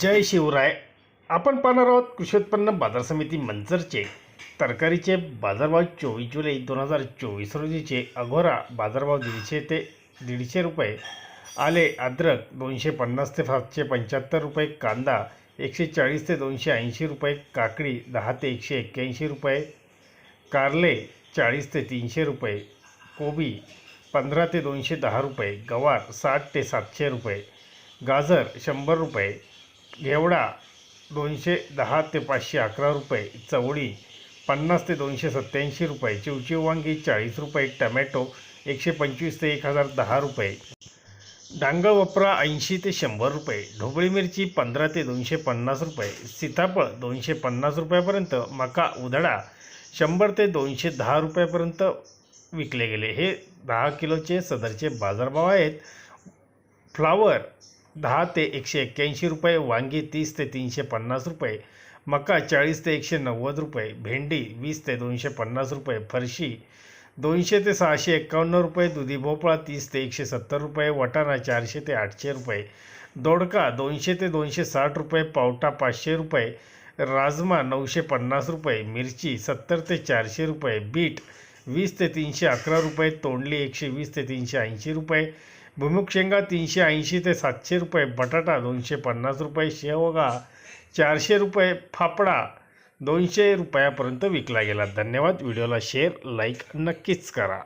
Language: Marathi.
जय शिवराय. आपण पाहणार आहोत कृषी उत्पन्न बाजार समिती मंचरचे तरकारीचे बाजारभाव चोवीस जुलै दोन हजार चोवीस रोजीचे अघोरा बाजारभाव दीडशे ते दीडशे रुपये आले अद्रक दोनशे पन्नास ते सातशे पंच्याहत्तर रुपये कांदा एकशे चाळीस ते दोनशे ऐंशी रुपये काकडी दहा ते एकशे एक्क्याऐंशी रुपये कारले चाळीस ते तीनशे रुपये कोबी पंधरा ते दोनशे दहा रुपये गवार साठ ते सातशे रुपये गाजर शंभर रुपये घेवडा दोनशे दहा ते पाचशे अकरा रुपये चवळी पन्नास ते दोनशे सत्त्याऐंशी रुपये चिवचिव वांगी चाळीस रुपये टमॅटो एकशे पंचवीस ते एक हजार दहा रुपये. डांगळ वपरा ऐंशी ते शंभर रुपये ढोबळी मिरची पंधरा ते दोनशे पन्नास रुपये सीताफळ दोनशे पन्नास रुपयापर्यंत मका उधळा शंभर ते दोनशे दहा रुपयापर्यंत विकले गेले. हे दहा किलोचे सदरचे बाजारभाव आहेत. फ्लावर दहा ते एकशे एक्क्याऐंशी रुपये वांगी तीस ते तीनशे पन्नास रुपये मका चाळीस ते एकशे नव्वद रुपये भेंडी वीस ते दोनशे पन्नास रुपये फरशी दोनशे ते सहाशे एक्कावन्न रुपये दुधी भोपळा तीस ते एकशे सत्तर रुपये वटाणा चारशे ते आठशे रुपये दोडका दोनशे ते दोनशे साठ रुपये पावटा पाचशे रुपये राजमा नऊशे पन्नास रुपये मिरची सत्तर ते चारशे रुपये बीट वीस ते तीनशे अकरा रुपये तोंडली एकशे वीस ते तीनशे ऐंशी रुपये भुमुग शेंगा तीनशे ऐंशी ते सातशे रुपये बटाटा दोनशे पन्नास रुपये शेवगा चारशे रुपये फाफडा दोनशे रुपयापर्यंत विकला गेला. धन्यवाद. व्हिडिओला शेअर लाईक नक्कीच करा.